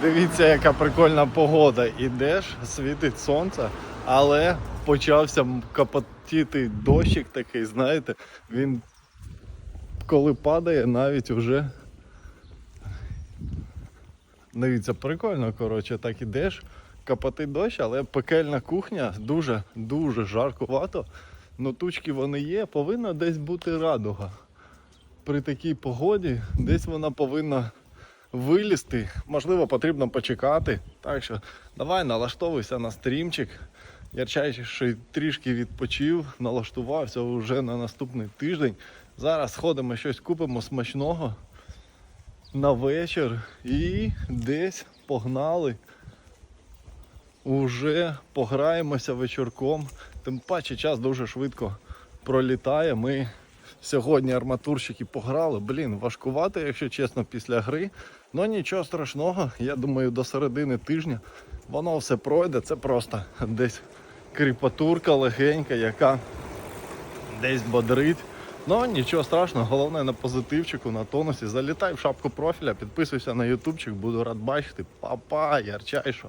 Дивіться, яка прикольна погода. Ідеш, світить сонце, але почався капотіти дощик такий, знаєте, він коли падає, навіть уже. Дивіться, прикольно, коротше, так ідеш, капотить дощ, але пекельна кухня дуже, дуже жаркувато. Ну тучки вони є, повинна десь бути радуга. При такій погоді десь вона повинна вилізти. Можливо, потрібно почекати. Так що давай налаштовуйся на стрімчик. Ярчайший трішки відпочив, налаштувався вже на наступний тиждень. Зараз сходимо щось купимо смачного на вечір і десь погнали. Уже пограємося вечірком. Тим паче час дуже швидко пролітає. Ми сьогодні арматурщики пограли. Блін, важкувато, якщо чесно, після гри. Ну нічого страшного. Я думаю, до середини тижня воно все пройде. Це просто десь кріпатурка легенька, яка десь бодрить. Ну нічого страшного, головне на позитивчику, на тонусі. Залітай в шапку профіля, підписуйся на ютубчик, буду рад бачити. Па-па, ярчайшо.